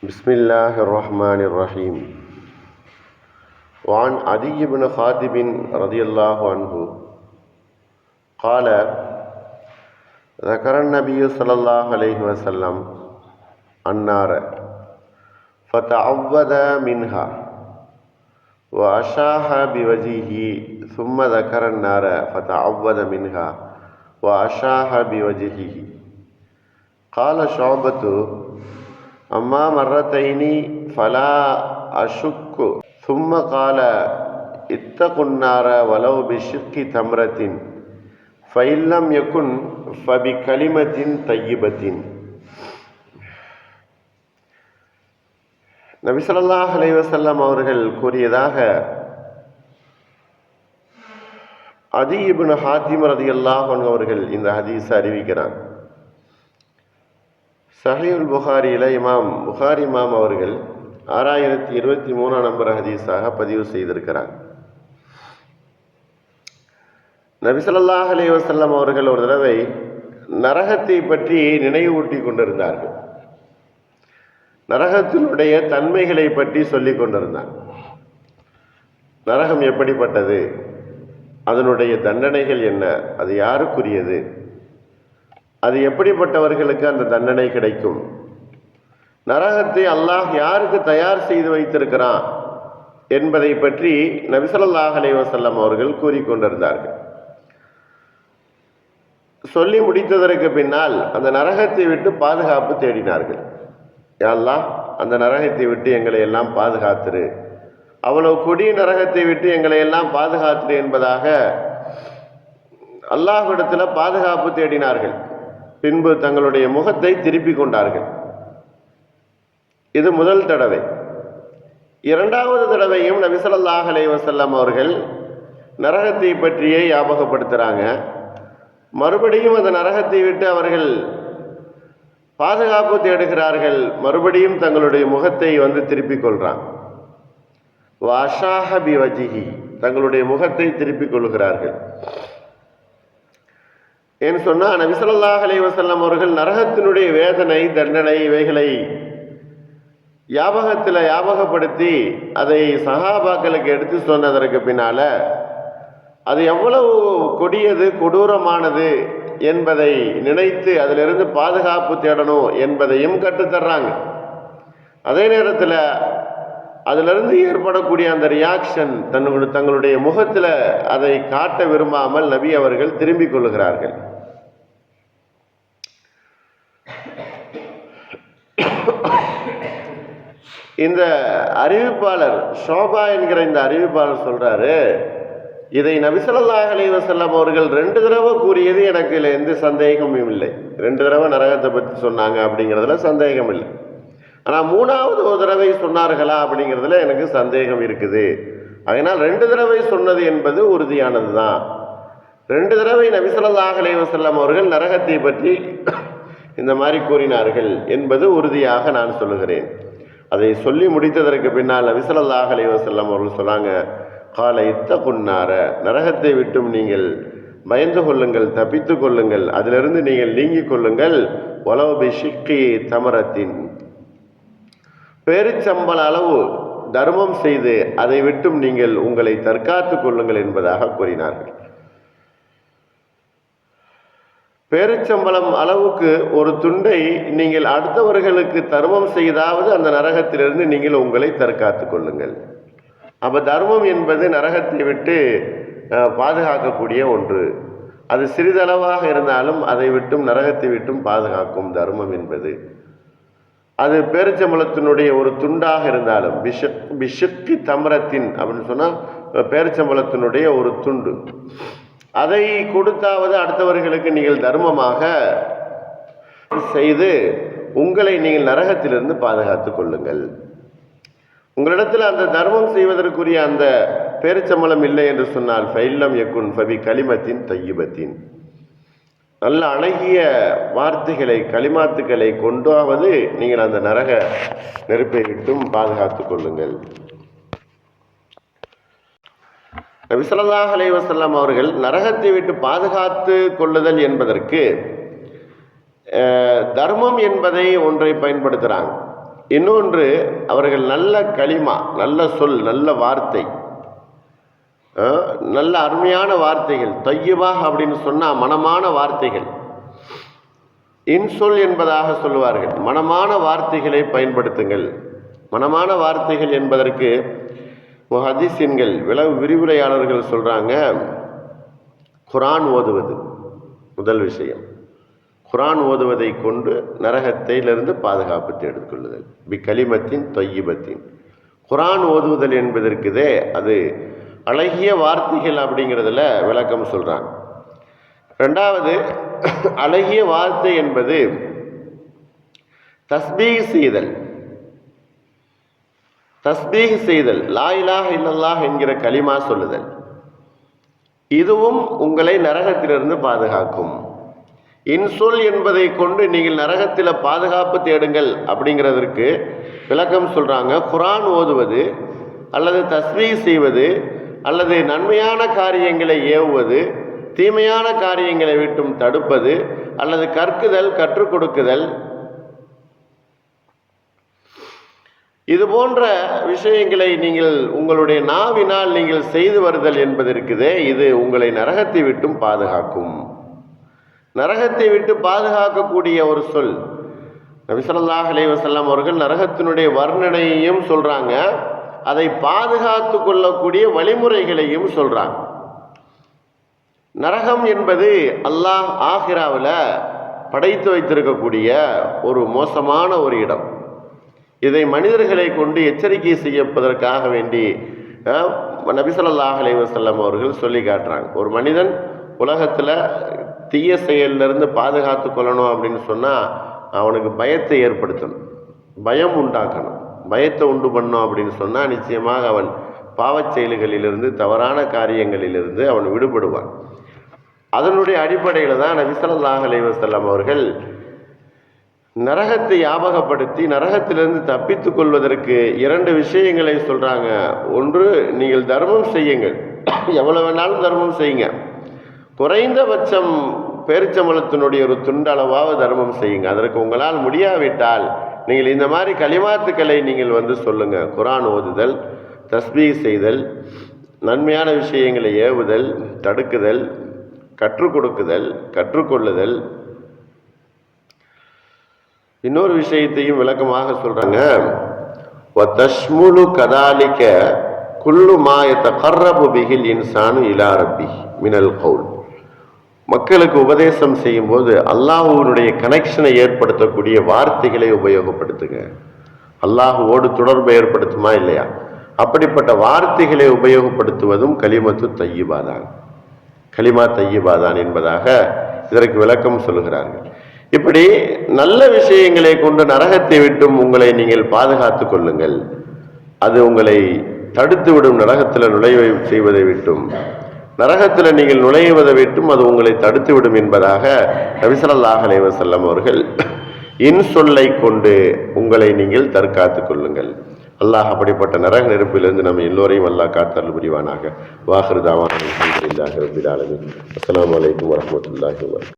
بسم الله الرحمن الرحيم وعن عدي بن خاتب رضي الله عنه قال ذكر النبي صلى الله عليه وسلم النار فتعوذ منها وأشاح بوجهه ثم ذكر النار فتعوذ منها وأشاح بوجهه. قال شعبة அம்மா மர்ரத்தைனி ஃபலா அஷுக்கு. சும்ம கால இத்த குன்னார வலவு பிஷிப்கி தம்ரத்தின். ஃபைல்லம் யக்குன் ஃபபி கலிமத்தின் தையிபத்தின். நபிசல்லாஹ் அலைவசல்லாம் அவர்கள் கூறியதாக அதிபுன் ஹாத்திம் ரதி அல்லாஹன் அவர்கள் இந்த ஹதீஸை அறிவிக்கிறான் சஹீல் புகாரியில் இமாம் புகாரி இமாம் அவர்கள் ஆறாயிரத்தி இருபத்தி மூணாம் நம்பர் ஹதீஸாக பதிவு செய்திருக்கிறார். நபிசல்லாஹ் அலி வசல்லம் அவர்கள் ஒரு தடவை நரகத்தை பற்றி நினைவூட்டி கொண்டிருந்தார்கள். நரகத்தினுடைய தன்மைகளை பற்றி சொல்லி கொண்டிருந்தார். நரகம் எப்படிப்பட்டது? அதனுடைய தண்டனைகள் என்ன? அது யாருக்குரியது? அது எப்படிப்பட்டவர்களுக்கு அந்த தண்டனை கிடைக்கும்? நரகத்தை அல்லாஹ் யாருக்கு தயார் செய்து வைத்திருக்கிறான் என்பதை பற்றி நபிசல்லாஹ் அலைவசல்லம் அவர்கள் கூறிக்கொண்டிருந்தார்கள் சொல்லி முடித்ததற்கு பின்னால் அந்த நரகத்தை விட்டு பாதுகாப்பு தேடினார்கள். அல்லாஹ் அந்த நரகத்தை விட்டு எங்களை எல்லாம் பாதுகாத்துரு. அவ்வளவு கொடிய நரகத்தை விட்டு எங்களை எல்லாம் பாதுகாத்துரு என்பதாக அல்லாஹ்விடத்தில் பாதுகாப்பு தேடினார்கள். பின்பு தங்களுடைய முகத்தை திருப்பி கொண்டார்கள். இது முதல் தடவை. இரண்டாவது தடவையும் நபிசல்லாஹ் அலை அவர்கள் நரகத்தை பற்றியே ஞாபகப்படுத்துகிறாங்க மறுபடியும் அந்த நரகத்தை விட்டு அவர்கள் பாதுகாப்பு தேடுகிறார்கள். மறுபடியும் தங்களுடைய முகத்தை வந்து திருப்பிக் கொள்கிறான் வாஷாஹபி வஜிகி தங்களுடைய முகத்தை திருப்பிக் கொள்கிறார்கள். ஏன்னு சொன்னால் நபிசல்லாஹ் அலைவசல்லம் அவர்கள் நரகத்தினுடைய வேதனை தண்டனை இவைகளை யாபகத்தில் ஞாபகப்படுத்தி அதை சகாபாக்களுக்கு எடுத்து சொன்னதற்கு பின்னால் அது எவ்வளவு கொடியது கொடூரமானது என்பதை நினைத்து அதிலிருந்து பாதுகாப்பு தேடணும் என்பதையும் கற்றுத்தர்றாங்க. அதே நேரத்தில் அதிலிருந்து ஏற்படக்கூடிய அந்த ரியாக்ஷன் தன்னுடைய தங்களுடைய முகத்தில் அதை காட்ட விரும்பாமல் நபி அவர்கள் திரும்பிக் கொள்கிறார்கள். இந்த அறிவிப்பாளர் ஷோபா என்கிற இந்த அறிவிப்பாளர் சொல்றாரு இதை நபிசல்லாஹ் அலி அவர்கள் ரெண்டு தடவை கூறியது எனக்கு இதில் எந்த சந்தேகமும் இல்லை. ரெண்டு தடவை நரகத்தை பற்றி சொன்னாங்க அப்படிங்கிறதுல சந்தேகம் இல்லை. ஆனால் மூணாவது ஒரு தடவை சொன்னார்களா அப்படிங்கிறதுல எனக்கு சந்தேகம் இருக்குது. அதனால் ரெண்டு தடவை சொன்னது என்பது உறுதியானது தான் ரெண்டு தடவை நபிசல்லாஹ் அலி அவர்கள் நரகத்தை பற்றி இந்த மாதிரி கூறினார்கள் என்பது உறுதியாக நான் சொல்லுகிறேன். அதை சொல்லி முடித்ததற்கு பின்னால் நபிசல்லாஹ் அலைவசல்லம் அவர்கள் சொன்னாங்க காலை இத்த குன்னார நரகத்தை விட்டும் நீங்கள் பயந்து கொள்ளுங்கள் தப்பித்து கொள்ளுங்கள் அதிலிருந்து நீங்கள் நீங்கிக் கொள்ளுங்கள் உளவு ஷிக்கி தமரத்தின். பெருச்சம்பள அளவு தர்மம் செய்து அதை விட்டும் நீங்கள் உங்களை தற்காத்து கொள்ளுங்கள் என்பதாக கூறினார்கள். பேரிச்சம்பளம் அளவுக்கு ஒரு துண்டை நீங்கள் அடுத்தவர்களுக்கு தர்மம் செய்தாவது அந்த நரகத்திலிருந்து நீங்கள் உங்களை தற்காத்து கொள்ளுங்கள். அப்போ தர்மம் என்பது நரகத்தை விட்டு பாதுகாக்கக்கூடிய ஒன்று. அது சிறிதளவாக இருந்தாலும் அதை விட்டும் நரகத்தை விட்டும் பாதுகாக்கும் தர்மம் என்பது. அது பேரிச்சம்பளத்தினுடைய ஒரு துண்டாக இருந்தாலும் பிஷக் பிஷக்கு தமரத்தின் அப்படின்னு சொன்னால் பேரிச்சம்பளத்தினுடைய ஒரு துண்டு. அதை கொடுத்தாவது அடுத்தவர்களுக்கு நீங்கள் தர்மமாக செய்து உங்களை நீங்கள் நரகத்திலிருந்து பாதுகாத்து கொள்ளுங்கள். உங்களிடத்தில் அந்த தர்மம் செய்வதற்குரிய அந்த பேரிச்சம்பளம் இல்லை என்று சொன்னால் ஃபைல்லம் எக்குன் ஃபபி களிமத்தின் தையுபத்தின். நல்ல அழகிய வார்த்தைகளை களிமாத்துக்களை கொண்டாவது நீங்கள் அந்த நரக நெருப்பை விட்டும் பாதுகாத்து கொள்ளுங்கள். விசலதாக அலைவசல்லாம் அவர்கள் நரகத்தை விட்டு பாதுகாத்து கொள்ளுதல் என்பதற்கு தர்மம் என்பதை ஒன்றை பயன்படுத்துகிறாங்க இன்னொன்று அவர்கள் நல்ல களிமா நல்ல சொல் நல்ல வார்த்தை நல்ல அருமையான வார்த்தைகள் தையபா அப்படின்னு சொன்னால் மனமான வார்த்தைகள். இன்சொல் என்பதாக சொல்லுவார்கள். மனமான வார்த்தைகளை பயன்படுத்துங்கள். மனமான வார்த்தைகள் என்பதற்கு ஹதீஸின்கள் விள விரிவுரையாளர்கள் சொல்கிறாங்க குரான் ஓதுவது முதல் விஷயம். குரான் ஓதுவதை கொண்டு நரகத்திலிருந்து பாதுகாப்பு தேடிக் பி கலிமத்தின் தொய்யிபத்தின். குரான் ஓதுவதல் என்பதற்குதே அது அழகிய வார்த்தைகள் அப்படிங்கிறதுல விளக்கம் சொல்கிறாங்க ரெண்டாவது அழகிய வார்த்தை என்பது தஸ்பீ செய்தல். தஸ்பீக் செய்தல் லா இலாஹ இல்லல்லாஹ் என்கிற கலிமா சொல்லுதல். இதுவும் உங்களை நரகத்திலிருந்து பாதுகாக்கும். இன்சொல் என்பதை கொண்டு நீங்கள் நரகத்தில் பாதுகாப்பு தேடுங்கள் அப்படிங்கிறதற்கு விளக்கம் சொல்கிறாங்க குரான் ஓதுவது அல்லது தஸ்மீ செய்வது அல்லது நன்மையான காரியங்களை ஏவுவது தீமையான காரியங்களை விட்டும் தடுப்பது அல்லது கற்குதல் கற்றுக் கொடுக்குதல் இது போன்ற விஷயங்களை நீங்கள் உங்களுடைய நாவினால் நீங்கள் செய்து வருதல் என்பது இருக்குதே இது உங்களை நரகத்தை விட்டும் பாதுகாக்கும். நரகத்தை விட்டு பாதுகாக்கக்கூடிய ஒரு சொல். நபி அலைவசல்லாம் அவர்கள் நரகத்தினுடைய வர்ணனையையும் சொல்றாங்க. அதை பாதுகாத்து கொள்ளக்கூடிய வழிமுறைகளையும் சொல்றாங்க. நரகம் என்பது அல்லாஹ் ஆஹிராவில் படைத்து வைத்திருக்கக்கூடிய ஒரு மோசமான ஒரு இடம். இதை மனிதர்களை கொண்டு எச்சரிக்கை செய்யப்பதற்காக வேண்டி நபிசல்லாஹ் அலைவசல்லம் அவர்கள் சொல்லி காட்டுறாங்க. ஒரு மனிதன் உலகத்தில் தீய செயலிருந்து பாதுகாத்து கொள்ளணும் அப்படின்னு சொன்னால் அவனுக்கு பயத்தை ஏற்படுத்தணும். பயம் உண்டாக்கணும். பயத்தை உண்டு பண்ணோம் அப்படின்னு சொன்னால் நிச்சயமாக அவன் பாவச் செயல்களிலிருந்து தவறான காரியங்களிலிருந்து அவன் விடுபடுவான். அதனுடைய அடிப்படையில் தான் நபிசல்லாஹ் அலைவசல்லம் அவர்கள் நரகத்தை ஞாபகப்படுத்தி நரகத்திலிருந்து தப்பித்து கொள்வதற்கு இரண்டு விஷயங்களை சொல்கிறாங்க ஒன்று நீங்கள் தர்மம் செய்யுங்கள். எவ்வளவு வேணாலும் தர்மம் செய்யுங்க. குறைந்தபட்சம் பேரிச்சம்பளத்தினுடைய ஒரு துண்டளவாக தர்மம் செய்யுங்க. அதற்கு உங்களால் முடியாவிட்டால் நீங்கள் இந்த மாதிரி களிமாத்துக்களை நீங்கள் வந்து சொல்லுங்கள் குரான் ஓதுதல் தஸ்பீக் செய்தல் நன்மையான விஷயங்களை ஏவுதல் தடுக்குதல் கற்றுக் கொடுக்குதல் கற்றுக்கொள்ளுதல் இன்னொரு விஷயத்தையும் விளக்கமாக சொல்றாங்க. தஷ்முலு கதாலிக்க குள்ளு மாயத்த கர்ரபு பிகில் இன்சானு இலா ரப்பி மினல் கவுல். மக்களுக்கு உபதேசம் செய்யும்போது அல்லாஹுவினுடைய கனெக்ஷனை ஏற்படுத்தக்கூடிய வார்த்தைகளை உபயோகப்படுத்துங்க. அல்லாஹுவோடு தொடர்பை ஏற்படுத்துமா இல்லையா? அப்படிப்பட்ட வார்த்தைகளை உபயோகப்படுத்துவதும் கலிமத்து தையிபாதான். கலிமா தையிபாதான் என்பதாக இதற்கு விளக்கம் சொல்கிறார்கள் இப்படி நல்ல விஷயங்களை கொண்டு நரகத்தை விட்டும் உங்களை நீங்கள் பாதுகாத்துக் கொள்ளுங்கள். அது உங்களை தடுத்துவிடும் நரகத்தில் நுழைவை செய்வதை விட்டும். நரகத்தில் நீங்கள் நுழைவதை விட்டும் அது உங்களை தடுத்துவிடும் என்பதாக நபிசல்லாஹ் அலைவசல்லம் அவர்கள் இன் சொல்லை கொண்டு உங்களை நீங்கள் தற்காத்துக் கொள்ளுங்கள். அல்லாஹ் அப்படிப்பட்ட நரக நெருப்பிலிருந்து நம்ம எல்லோரையும் அல்லாஹ் காத்தல் புரிவானாக. வாஹிருதாவான அஸ்லாம் வலைக்கம் வரமத்துல்லாஹி வபரகாத்துஹு